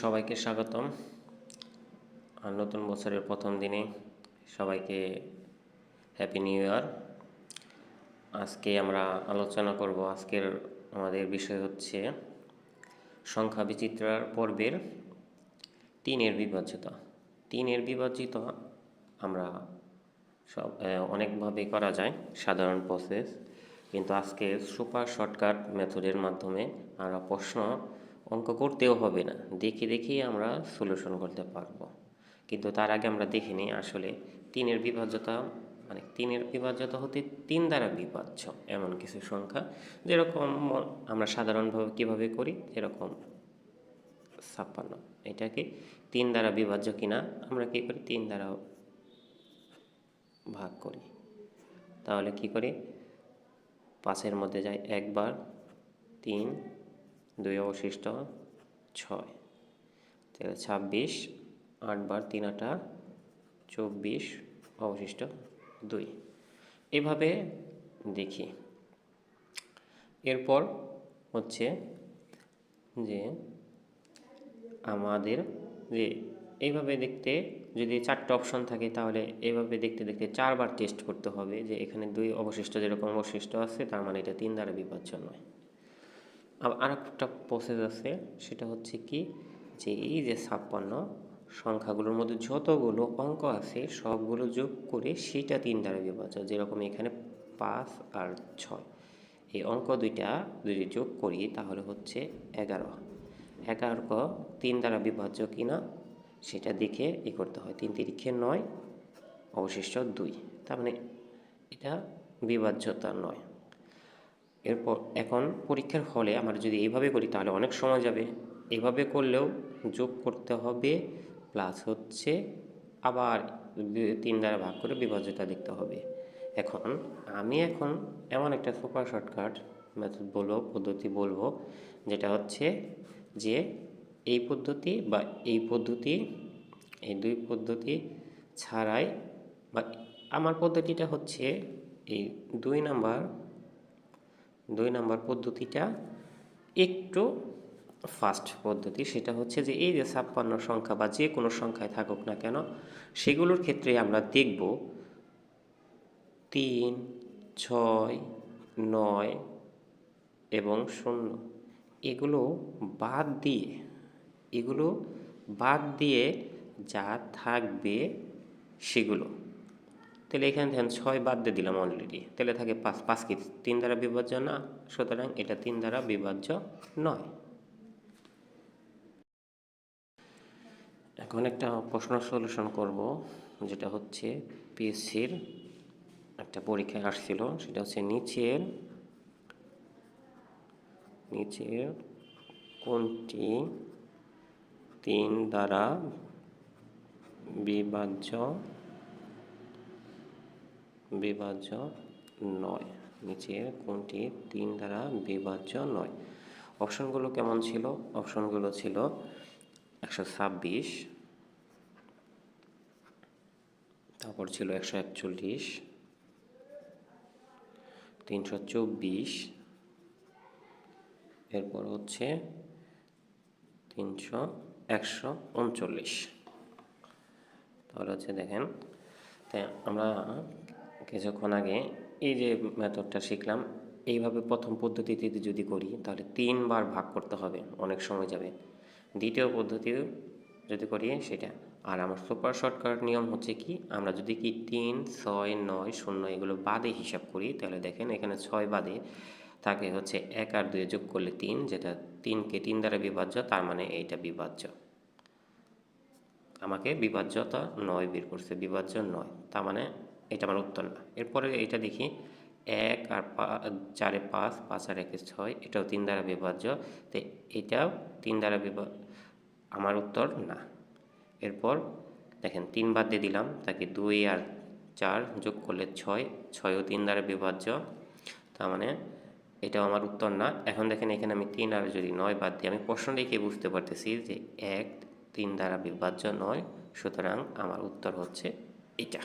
সবাইকে স্বাগতম। আর নতুন বছরের প্রথম দিনে সবাইকে হ্যাপি নিউ ইয়ার আজকে আমরা আলোচনা করব, আজকের আমাদের বিষয় হচ্ছে সংখ্যা বিচিত্রার পর্বের তিনের বিভাজ্যতা। তিনের বিভাজ্যতা আমরা সব অনেকভাবে করা যায়, সাধারণ প্রসেস কিন্তু আজকে সুপার শর্টকাট মেথডের মাধ্যমে আমরা প্রশ্ন অঙ্ক করতেও হবে না। দেখে দেখেই আমরা সলিউশন করতে পারব। কিন্তু তার আগে আমরা দেখে নিই আসলে তিনের বিভাজ্যতা মানে তিনের বিভাজ্যতা হতে তিন দ্বারা বিভাজ্য এমন কিছু সংখ্যা। যেরকম আমরা সাধারণভাবে কীভাবে করি? এরকম ছাপ্পান্ন। এটাকে তিন দ্বারা বিভাজ্য কিনা আমরা কি করি? তিন দ্বারা ভাগ করি। তাহলে কি করি? পাঁচের মধ্যে যায় একবার, তিন দুই অবশিষ্ট ছয়। তাহলে ছাব্বিশ আটবার তিন আটা, চব্বিশ অবশিষ্ট দুই। এভাবে দেখি। এরপর হচ্ছে যে আমাদের যে এইভাবে দেখতে যদি চারটে অপশন থাকে তাহলে এইভাবে দেখতে দেখতে চারবার টেস্ট করতে হবে যে এখানে দুই অবশিষ্ট যেরকম অবশিষ্ট আছে তার মানে এটা তিন দ্বারা বিভাজ্য নয়। আর একটা প্রসেস আছে, সেটা হচ্ছে কি যে এই যে ছাপ্পান্ন সংখ্যাগুলোর মধ্যে যতগুলো অঙ্ক আছে, সবগুলো যোগ করে সেটা তিন দ্বারা বিভাজ্য, যেরকম এখানে পাঁচ আর ছয়। এই অঙ্ক দুইটা যদি যোগ করি, তাহলে হচ্ছে এগারো। এগারো তিন দ্বারা বিভাজ্য কিনা, সেটা দেখে ই করতে হয়। তিন তিরিখে নয়, অবশিষ্ট দুই। তার মানে এটা বিভাজ্যতা নয়। এরপর এখন পরীক্ষার হলে আমরা যদি এইভাবে করি, তাহলে অনেক সময় যাবে। এভাবে করলেও যোগ করতে হবে প্লাস হচ্ছে আবার তিন দ্বারা ভাগ করে বিভাজ্যতা দেখতে হবে। এখন আমি এখন এমন একটা সুপার শর্টকাট মেথড বলব, পদ্ধতি বলব, যেটা হচ্ছে যে এই পদ্ধতি বা এই পদ্ধতি, এই দুই পদ্ধতি ছাড়াই বা আমার পদ্ধতিটা হচ্ছে এই দুই নাম্বার দুই নম্বর পদ্ধতিটা একটু ফাস্ট পদ্ধতি, সেটা হচ্ছে যে এই যে ছাপ্পান্ন সংখ্যা বা যে কোনো সংখ্যায় থাকুক না কেন, সেগুলোর ক্ষেত্রে আমরা দেখব তিন, ছয়, নয় এবং শূন্য। এগুলো বাদ দিয়ে, এগুলো বাদ দিয়ে যা থাকবে সেগুলো। তাহলে এখানে দেখেন ছয় বাদ দিয়ে দিলাম অলরেডি তাহলে থাকে পাঁচ পাঁচ কি? তিন দ্বারা বিভাজ্য না? সুতরাং এটা তিন দ্বারা বিভাজ্য নয়। এখন একটা প্রশ্ন সলিউশন করব, যেটা হচ্ছে পিএসসির একটা পরীক্ষায় আসছিল, সেটা হচ্ছে নিচের নিচের কোনটি তিন দ্বারা বিভাজ্য বিভাজ্য নয়। নিচের কোনটি তিন দ্বারা বিভাজ্য নয়। অপশনগুলো কেমন ছিল? অপশনগুলো ছিল একশো ছাব্বিশ, তারপর ছিল একশো একচল্লিশ, তিনশো চব্বিশ, এরপর হচ্ছে তিনশো একশো উনচল্লিশ। তাহলে হচ্ছে দেখেন আমরা কিছুক্ষণ আগে এই যে মেথডটা শিখলাম, এইভাবে প্রথম পদ্ধতিতে যদি করি, তাহলে তিনবার ভাগ করতে হবে, অনেক সময় যাবে। দ্বিতীয় পদ্ধতিও যদি করি সেটা, আর আমার সুপার শর্টকাট নিয়ম হচ্ছে কি, আমরা যদি কি তিন, ছয়, নয়, শূন্য এগুলো বাদে হিসাব করি, তাহলে দেখেন এখানে ছয় বাদে তাকে হচ্ছে এক আর দুয়ে যোগ করলে তিন, যেটা তিনকে তিন দ্বারা বিভাজ্য, তার মানে এইটা বিভাজ্য। আমাকে বিভাজ্যতা নয় বের করছে, বিভাজ্য নয়, তার মানে এটা আমার উত্তর না। এরপরে এটা দেখি, এক আর চারে পাঁচ পাঁচ আর একে ছয়, এটাও তিন দ্বারা বিভাজ্য, তো এটাও তিন দ্বারা বিভা, আমার উত্তর না। এরপর দেখেন, তিন বাদ দিয়ে দিলাম, তাকে দুই আর চার যোগ করলে ছয়, ছয়ও তিন দ্বারা বিভাজ্য, তার মানে এটাও আমার উত্তর না। এখন দেখেন, এখানে আমি তিন আর যদি নয় বাদ দিই, আমি প্রশ্ন দেখে বুঝতে পারতেছি যে এক তিন দ্বারা বিভাজ্য নয়, সুতরাং আমার উত্তর হচ্ছে এটা।